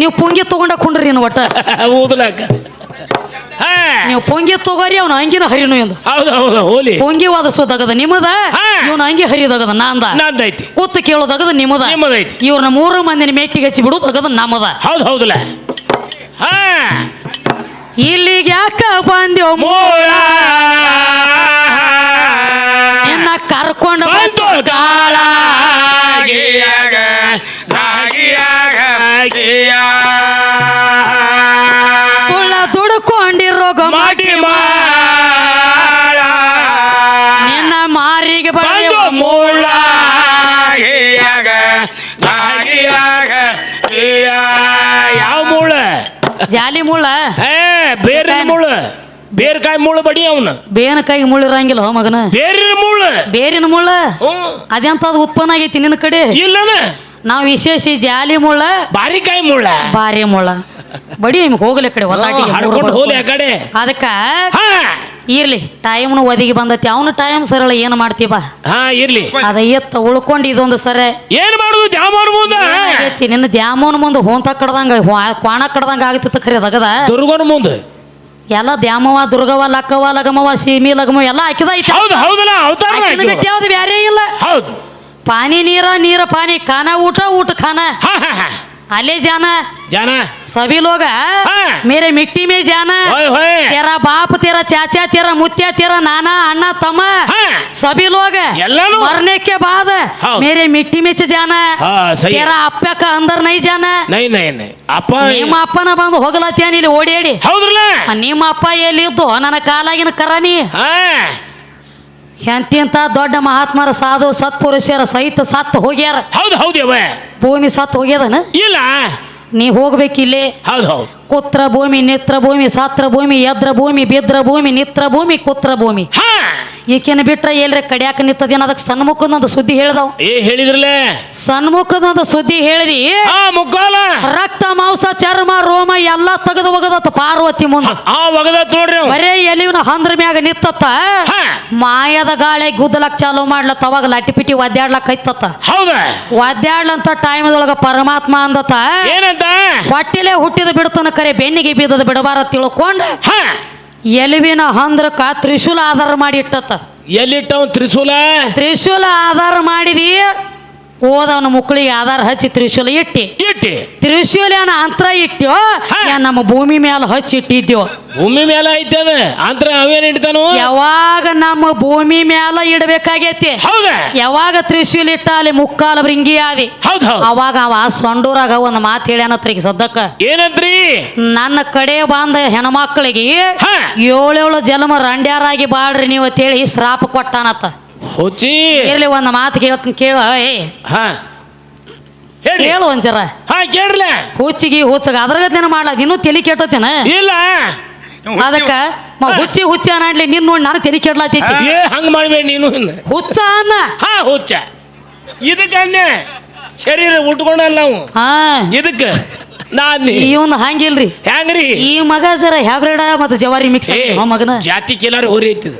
ನೀವು ಪುಂಗಿ ತಗೊಂಡ ಕುಂಡ್ರಿ ಏನು ಒಟ್ಟ. ಊದಲಾಕ ನೀವು ಪೊಂಗಿ ತಗೋರಿ ಅವ್ನ ಅಂಗಿನ ಹರಿನು ಎಂದು. ಹೌದು ಹೌದು ಹೋಲಿ. ಪುಂಗಿ ವಾದಿಸೋದಾಗದ ನಿಮ್ಮದ. ಇವನ ಅಂಗಿ ಹರಿಯೋದಾಗದ ನಾಂದ. ನಂದೈತಿ. ಕೂತು ಕೇಳೋದಾಗದ ನಿಮ್ಮದ. ನಿಮ್ಮದೈತಿ. ಇವ್ರನ್ನ ಮೂರು ಮಂದಿನ ಮೆಟ್ಟಿಗೆ ಹಚ್ಚಿ ಬಿಡೋದಾಗದ ನಮ್ಮದ. ಹೌದು ಹೌದಲ್ಲ ಹಾ. ಇಲ್ಲಿಗೆ ಯಾಕ ಬಂದ್ಯೋ ಮೂಳ ನಿನ್ನ ಕರ್ಕೊಂಡ ಗಾಳ ಗಾಗಿಯಾಗ, ಗಿಯ. ಸುಳ್ಳ ದುಡ್ಕೊಂಡಿರೋ ಗಮಾಟಿ ನಿನ್ನ ಮಾರಿಗೆ ಬಂದು ಮೂಳ ಯಾವ ಮೂಳ? ಜಾಲಿ ಮುಳ್ಳ ಏ ಬೇರೆ ಮೂಳ. ಬೇರ್ಕಾಯಿ ಮುಳ್ಳು ಬಡಿ ಅವನು. ಬೇನ ಕೈಗೆ ಮುಳ್ಳಿರಂಗಿಲ್ಲ ಇರಂಗಿಲ್ಲ ಮಗನ. ಬೇರಿನ ಮುಳ್ಳು ಬೇರಿನ ಮುಳ್ಳ ಅದೆಂತ ಉತ್ಪನ್ನ ಆಗೈತಿ ನಿನ್ನ ಕಡೆ? ಇಲ್ಲನ. ನಾವು ವಿಶೇಷ ಜಾಲಿ ಮುಳ್ಳ ಬಾರಿಕಾಯಿ ಮುಳ್ಳ. ಬಾರಿ ಮುಳ್ಳ. ಬಡಿ ನಿಮ್ಗೆ ಹೋಗ್ಲಿ ಕಡೆ ಒಂದಾಟಿ ಕಡೆ. ಅದಕ್ಕ ಇರ್ಲಿ ಟೈಮ್ನು ಒದಗಿ ಬಂದತಿ ಅವನು ಟೈಮ್ ಸರಳ ಏನು ಮಾಡ್ತೀವ ಹಾ ಇರ್ಲಿ. ಅದ ಎತ್ತ ಉಳ್ಕೊಂಡು ಇದೊಂದು ಸರೆ. ಏನ್ ಮಾಡುದು ದ್ಯಾಮೋನ್ ಮುಂದೆ? ನಿನ್ನ ದ್ಯಾಮೋನ್ ಮುಂದೆ ಹೋಂತ ಕಡ್ದಂಗ ಕ್ವಾಣ ಕಡ್ದಂಗ ಆಗ್ತಿತ್ತು ಖರೆ ಅದಗದ ದುರ್ಗನ ಮುಂದೆ. ಎಲ್ಲ ದ್ಯಾಮವ ದುರ್ಗವ ಲಕ್ಕವ ಲಗಮವ ಸೀಮಿ ಲಗಮ ಎಲ್ಲ ಹಾಕಿದ ಐತಿ. ಹೌದು ಹೌದಲ್ಲ ಬಿಟ್ಟು ಯಾವ್ದು ಬ್ಯಾರೆ ಇಲ್ಲ. ಹೌದು. ಪಾನಿ ನೀರ ನೀರ ಪಾನಿ ಕಾನ ಊಟ ಊಟ ಖಾನ. ಹ ಹ ಹ. ಅಲೆ جانا جانا ಸವಿ ಲೋಗಾ ಹ. ಮೇರೆ ಮಿಟ್ಟಿ ಮೇ جانا ಹೋಯ್ ಹೋಯ್. ಬಾಪ ತೇರಾ ಚಾಚಾ ತೇರಾ ಮುತ್ಯಾ ತೇರಾ ನಾನಾ ಅಣ್ಣ ತಮ್ಮ. ಸಭಿ ಲೋಗ ಎಲ್ಲನು. ಮರಣಕ್ಕೆ બાદ ಮೇರೆ ಮಿಟ್ಟಿ ಮೇ ಚೇ جانا ಹಾ ಸರಿ ತೇರಾ ಅಂದರ್ ನೈ ಜಾನ. ಅಪ್ಪ ಅಪ್ಪಾ ನಿಮ್ಮ ಅಪ್ಪನ ಬಂದ ಹೋಗಲತ್ತಾ ನೀಲಿ ಓಡಿ ಆಡಿ ಹೌದಲ್ವಾ ನಿಮ್ಮ ಅಪ್ಪ ಏಲಿ ದೋನನ ಕಾಲಾಗಿನ ಕರನಿ ಹ. ಎಂತಿಂತ ದೊಡ್ಡ ಮಹಾತ್ಮರ ಸಾಧು ಸತ್ಪುರುಷರ ಸಹಿತ ಸತ್ತು ಹೋಗ್ಯಾರ. ಹೌದು ಹೌದು ಯವ್ವ. ಭೂಮಿ ಸತ್ತು ಹೋಗ್ಯದನ? ಇಲ್ಲ. ನೀ ಹೋಗ್ಬೇಕಿಲ್ಲಿ. ಹೌದು ಹೌದು. ಕುತ್ರ ಭೂಮಿ ನಿತ್ರ ಭೂಮಿ ಸಾತ್ರ ಭೂಮಿ ಯದ್ರ ಭೂಮಿ ಬಿದ್ರ ಭೂಮಿ ನಿತ್ರ ಭೂಮಿ ಕುತ್ರ ಭೂಮಿ. ಹಾ. ಈಕೆನ ಬಿಟ್ರೆ ಎಲ್ರಿ ಕಡಿಯಾಕ ನಿತ್ತದೇನ ಅದಕ್ಕೆ ಸನ್ಮುಖದೊಂದು ಸುದ್ದಿ ಹೇಳ್ದವ್? ಏ ಹೇಳಿದ್ರಲ್ಲ? ಸನ್ಮುಖದೊಂದು ಸುದ್ದಿ ಹೇಳಿದಿ? ಮುಕ್ಕಾಲ. ರಕ್ತ ಮಾಂಸ ಚರ್ಮ ರೋಮ ಎಲ್ಲ ತೆಗೆದು ಒಗದತ್ತ ಪಾರ್ವತಿ ಮುಂದೆ. ಒಗದತ್ ನೋಡ್ರಿ ಅವ. ಬರೇ ಎಲಿವನ ಹಂದ್ರ ಮ್ಯಾಗ ನಿತ್ತತ್ತ? ಹಾ. ಮಾಯದ ಗಾಳಿ ಗುದ್ದಲಕ್ ಚಾಲು ಮಾಡ್ಲತ್ತ ಅವಾಗ ಲಟ್ಟಿ ಪಿಟಿ ಒದ್ದಾಡ್ಲಕ್ ಐತತ್ತ ಹೌದ. ಒದ್ದಾಡ್ಲಂತ ಟೈಮ್ದೊಳಗ ಪರಮಾತ್ಮ ಅಂದತ್ತ? ಏನಂತ? ಹೊಟ್ಟಿಲೆ ಹುಟ್ಟಿದ ಬಿಡ್ತನ ಕರೆ ಬೆನ್ನಿಗೆ ಬಿದ್ದದ ಬಿಡಬಾರ ತಿಳ್ಕೊಂಡ? ಹಾ. ಎಲುವಿನ ಹಂದ್ರಕ ತ್ರಿಶೂಲ ಆಧಾರ ಮಾಡಿ ಇಟ್ಟತ್ತ. ಎಲ್ಲಿಟ್ಟವ್ ತ್ರಿಶೂಲ? ತ್ರಿಶೂಲ ಆಧಾರ ಮಾಡಿದಿ ಓದವನ ಮಕ್ಕಳಿಗೆ ಆಧಾರ ಹಚ್ಚಿ ತ್ರಿಶೂಲ ಇಟ್ಟಿ. ಇಟ್ಟಿ. ತ್ರಿಶೂಲನ ಅಂತರ ಇಟ್ಟೋ. ಯಾ ನಮ್ಮ ಭೂಮಿ ಮೇಲೆ ಹಚ್ಚಿ ಇಟ್ಟಿದ್ಯೋ. ಭೂಮಿ ಮೇಲೆ ಐತೆ ಅಂತರ ಅವೇನ್ ಇಡ್ತಾನು? ಯಾವಾಗ ನಮ್ಮ ಭೂಮಿ ಮೇಲೆ ಇಡಬೇಕಾಗೈತಿ. ಯಾವಾಗ ತ್ರಿಶೂಲ ಇಟ್ಟ ಅಲ್ಲಿ ಮುಕ್ಕಾಲ ಭೃಂಗಿ ಆದಿ. ಅವಾಗ ಅವ ಸೊಂಡೂರಾಗ ಒಂದು ಮಾತು ಹೇಳ್ಯಾನತ್ರಿ ಸದ್ದಕ್ಕ ಏನಂತ್ರಿ? ನನ್ನ ಕಡೆ ಬಂದ ಹೆಣ್ಮಕ್ಳಿಗೆ. ಏಳೇಳು ಜನ್ಮ ರಂಡ್ಯಾರಾಗಿ ಬಾಳ್ರಿ ನೀವು ಅಂತೇಳಿ ಶ್ರಾಪ ಕೊಟ್ಟಾನತ್ತ. ಹುಚ್ಚಿ. ಇರ್ಲಿ ಒಂದು ಮಾತು ಕೇಳ್ತೀನಿ ಕೇಳ ಏ. ಹಾ. ಹೇಳಿ. ಕೇಳು ಒಂಚರ ಹಾ ಕೇಳ್ರಲ್ಲ ಹುಚ್ಚಿಗೆ ಹುಚ್ಚಗ ಅದ್ರಾಗತ್ತೇನ ಮಾಡ್ಲ ಇನ್ನೂ ತಲೆ ಕೆಟ್ಟತೇನ? ಇಲ್ಲ. ಅದಕ್ಕ ಮ ಹುಚ್ಚಿ ಹುಚ್ಚಿ ಅನ್ನಾಡ್ಲಿ ನಿನ್ ನೋಡಿ ನಾನು ತಲೆ ಕೆಡ್ಲಾತೈತಿ. ಏ ಹಂಗ ಮಾಡ್ಬೇಡಿ ನೀನು ಇನ್ನು. ಹುಚ್ಚ ಅನ್ನ. ಹಾ ಹುಚ್ಚ. ಇದಕ್ಕೆ ಶರೀರ ಉಟ್ಕೊಂಡಲ್ಲ ನಾವು. ಹಾ. ಇದಕ್ಕೆ. ನಾನು ಇವನ್ ಹಂಗಿಲ್ರಿ. ಹೆಂಗ್ರಿ? ಈ ಮಗ ಜರ ಹ್ಯಾಬ್ರೇಡ ಮತ್ತು ಜವಾರಿ ಮಿಕ್ಸ್ ಏ ಮಗನ. ಜಾತಿ ಕಿಲಾರ ಹೋರಿ ಐತಿದ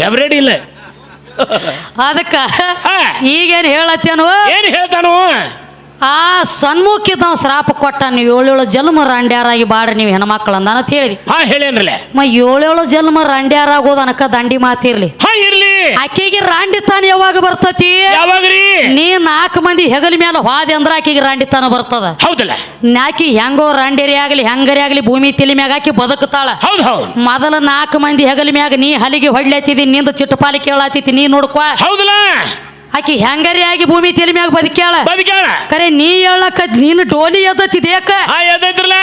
ಹೆಬ್ರೇಡ್ ಇಲ್ಲ. ಅದಕ್ಕ ಈಗೇನು ಹೇಳತ್ತೇನು ಏನ್ ಹೇಳ್ತಾನು? ಆ ಸನ್ಮುಖಿದ ನಾವು ಶ್ರಾಪ ಕೊಟ್ಟ ನೀವು ಏಳೇಳು ಜನ್ಮ ರಂಡ್ಯಾರಾಗಿ ಬಾಡ್ರಿ ನೀವು ಹೆಣ್ಮಕ್ಳು ಅಂದ ಅಂತ ಹೇಳಿ ಹಾ ಹೇಳೇನ್ರಲ್ಲ ಮ ಏಳೇಳು ಜನ್ಮ ರಂಡ್ಯಾರಾಗೋದು ಅನಕ ದಂಡಿ ಮಾತಿರ್ಲಿ ಹಾ ಇರ್ಲಿ. ಆಕೆಗೆ ರಾಂಡಿ ತಾನ ಯಾವಾಗ ಬರ್ತತಿ? ಯಾವಾಗ್ರಿ ನೀ ನಾಲ್ಕು ಮಂದಿ ಹೆಗಲ ಮೇಲೆ ಹೋದೆ ಅಂದ್ರ ಆಕೆಗೆ ರಾಂಡಿ ತಾನ ಬರ್ತದ. ಹೌದಲ್ಲ. ನಾಕಿ ಹೆಂಗೋ ರಾಂಡೇರಿ ಆಗ್ಲಿ ಹೆಂಗರಿ ಆಗ್ಲಿ ಭೂಮಿ ತಿಲಿ ಮ್ಯಾಗ ಆಕಿ ಬದುಕುತ್ತಾಳ. ಹೌದು ಹೌದ್. ಮೊದಲ ನಾಲ್ಕು ಮಂದಿ ಹೆಗಲ ಮ್ಯಾಗ ನೀ ಹಲಿಗೆ ಹೊಡ್ಲತ್ತಿದಿ ನಿಂದ ಚಿಟ್ಟಪಾಲಿ ಕೇಳಾತಿತಿ ನೀ ನೋಡ್ಕೋ. ಹೌದಲ್ಲ. ಆಕಿ ಹೆಂಗರಿ ಆಗಿ ಭೂಮಿ ತಲೆ ಮ್ಯಾಗ ಬದುಕ್ಯಾಳ? ಬದುಕ್ಯಾಳ. ಕರೆ ನೀ ಹೇಳಕ ನೀನು ಡೋಲಿ ಎದ್ದತ್ತಿದೇಕ ಆ ಎದ್ದೈತ್ರಲ್ಲ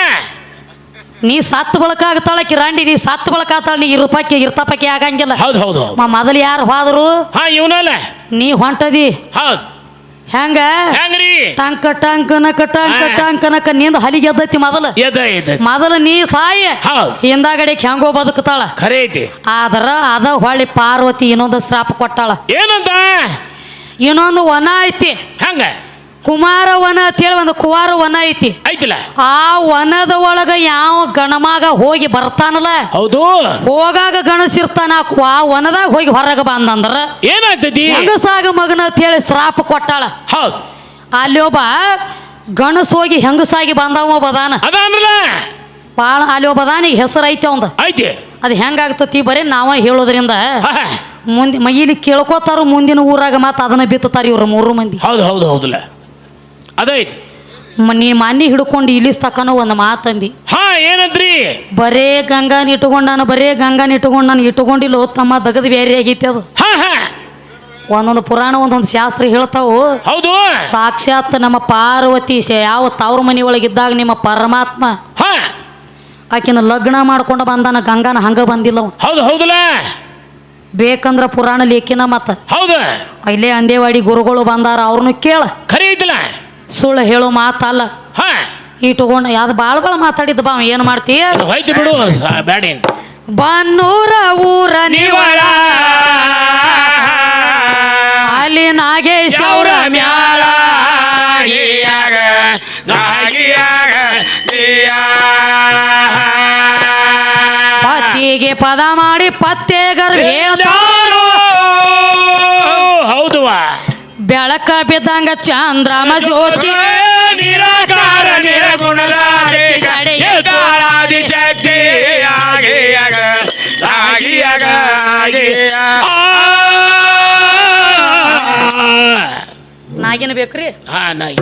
ನೀ ಸತ್ತು ಬಳಕಾಗ್ತಾಳ ಕಿರಾಂಡಿ ನೀ ಸತ್ತು ಬಳಕಾಗ್ತಾಳ ನೀ ಇರುಪಕ್ಕೆ ಇರ್ತಪಕ್ಕೆ ಆಗಂಗಿಲ್ಲ. ಹೌದು ಹೌದು ಮ ಮೊದಲು ಯಾರು ಹೋದ್ರು? ಹಾ ಇವನಲ್ಲ. ನೀ ಹೊಂಟದಿ. ಹೌದು. ಹೆಂಗ? ಹೆಂಗ್ರಿ? ಟಂಕ ಟಂಕ ನಕ ಟಂಕ ಟಂಕನಕ ಟಂಕ ನಕ ನಿಂದ ಹಲಿಗೆ ಎದ್ದತಿ ಮೊದಲು. ಎದ ಎದ ಮೊದಲ ನೀ ಸಾಯಿ. ಹೌದು. ಹೆಂಗೋ ಬದುಕ್ತಾಳ. ಖರೆ ಐತಿ. ಆದ್ರ ಅದ ಹೊಳ್ಳಿ ಪಾರ್ವತಿ ಇನ್ನೊಂದು ಶ್ರಾಪ ಕೊಟ್ಟಾಳ. ಏನಂತ? ಇನ್ನೊಂದು ವನ ಐತಿ. ಹಂಗ? ಕುಮಾರ ವನ ಅಂತೇಳಿ ಒಂದು ಕುವಾರ ವನ ಐತಿ. ಐತಿಲ್ಲ? ಆ ವನದ ಒಳಗ ಯಾವ ಗಣಮಾಗ ಹೋಗಿ ಬರ್ತಾನಲ್ಲ? ಹೌದು. ಹೋಗಾಗ ಗಣಸಿರ್ತಾನ. ಆ ವನದಾಗ ಹೋಗಿ ಹೊರಗೆ ಬಂದಂದ್ರ ಏನಾಗ್ತೈತಿ? ಹೆಂಗಸಾಗ ಮಗನ ಅಂತ ಹೇಳಿ ಶ್ರಾಪ ಕೊಟ್ಟಾಳ. ಹೌದು. ಅಲ್ಲಿ ಒಬ್ಬ ಗಣಸ್ ಹೋಗಿ ಹೆಂಗಸಾಗಿ ಬಂದವ ಬದಾನ. ಅದಾನಲ್ಲ ಭಾಳ ಅಲ್ಲಿ ಒಬ್ಬ ಬದಾನಿಗೆ ಹೆಸರು ಐತಿ ಅವಂದ. ಐತಿ. ಅದು ಹೆಂಗಾಗ್ತತಿ? ಬರೀ ನಾವ ಹೇಳೋದ್ರಿಂದ. ಮುಂದೆ ಮ- ಇಲ್ಲಿ ಕೇಳ್ಕೋತಾರ ಮುಂದಿನ ಊರಾಗ ಮತ್ತೆ ಅದನ್ನ ಬಿತ್ತುತ್ತಾರೆ ಇವ್ರು ಮೂರು ಮಂದಿ. ಹೌದು ಹೌದು ಹೌದಲ್ಲ ಅದೈತಿ ಮ- ನೀ ಮನೆ ಹಿಡ್ಕೊಂಡು ಇಲ್ಲಿಸ್ ತಕನೋ ಒಂದು ಮಾತಂದಿ ಹಾ ಏನಂದ್ರಿ? ಬರೇ ಗಂಗಾನ ಇಟ್ಕೊಂಡಾನ ಬರೇ ಗಂಗಾನ ಇಟ್ಕೊಂಡು ನಾನು ಇಟ್ಕೊಂಡಿಲ್ಲ ತಮ್ಮ ದಗದ ಬೇರೆ ಆಗೈತೆ ಅದು. ಹಾ ಹಾ. ಒಂದೊಂದು ಪುರಾಣ ಒಂದೊಂದು ಶಾಸ್ತ್ರ ಹೇಳ್ತಾವು. ಹೌದು. ಸಾಕ್ಷಾತ್ ನಮ್ಮ ಪಾರ್ವತಿ ಶ- ಯಾವ ತವ್ರ ಮನೆ ಒಳಗಿದ್ದಾಗ ನಿಮ್ಮ ಪರಮಾತ್ಮ ಹಾ. ಆಕಿನ ಲಗ್ನ ಮಾಡ್ಕೊಂಡು ಬಂದಾನ ಗಂಗಾನ ಹಂಗ ಬಂದಿಲ್ಲ ಅವ. ಹೌದು ಹೌದಲ್ಲ ಬೇಕಂದ್ರ ಪುರಾಣ ಲೇಖಿನ ಮತ್ತ. ಹೌದು? ಇಲ್ಲೇ ಅಂದೇವಾಡಿ ಗುರುಗಳು ಬಂದಾರ ಅವ್ರನ್ನು ಕೇಳ. ಖರೀದಿಲ್ಲ ಐತಲ್ಲ ಸುಳ್ಳು ಹೇಳೋ ಮಾತಲ್ಲ. ಹಾ. ಇಟ್ಕೊಂಡು ಯಾವ್ದು ಭಾಳ ಭಾಳ ಮಾತಾಡಿದ್ದು ಬಾ ಏನು ಮಾಡ್ತೀಯ ಹೋಯ್ತು ಬಿಡು ಬ್ಯಾಡೇನ್. ಬನ್ನೂರ ಊರ ನಿವಳ ಪದ ಮಾಡಿ ಪತ್ತೆ ಗರ್ಭ ಹೌದುವಾ ಬೆಳಕ ಬಿದ್ದಂಗ ಚಂದ್ರಮ ಜ್ಯೋತಿ. ನಿರಾಕಾರ ನಿರಗುಣದಾದಿ ಕಡೆಗೆ ಕಾಳಾದಿ ಶಕ್ತಿ ಆಗಿಯಾಗ ಆಗಿಯಾಗ ನಾಗೇನು ಬೇಕ್ರಿ? ಹಾ ನಾಯಿ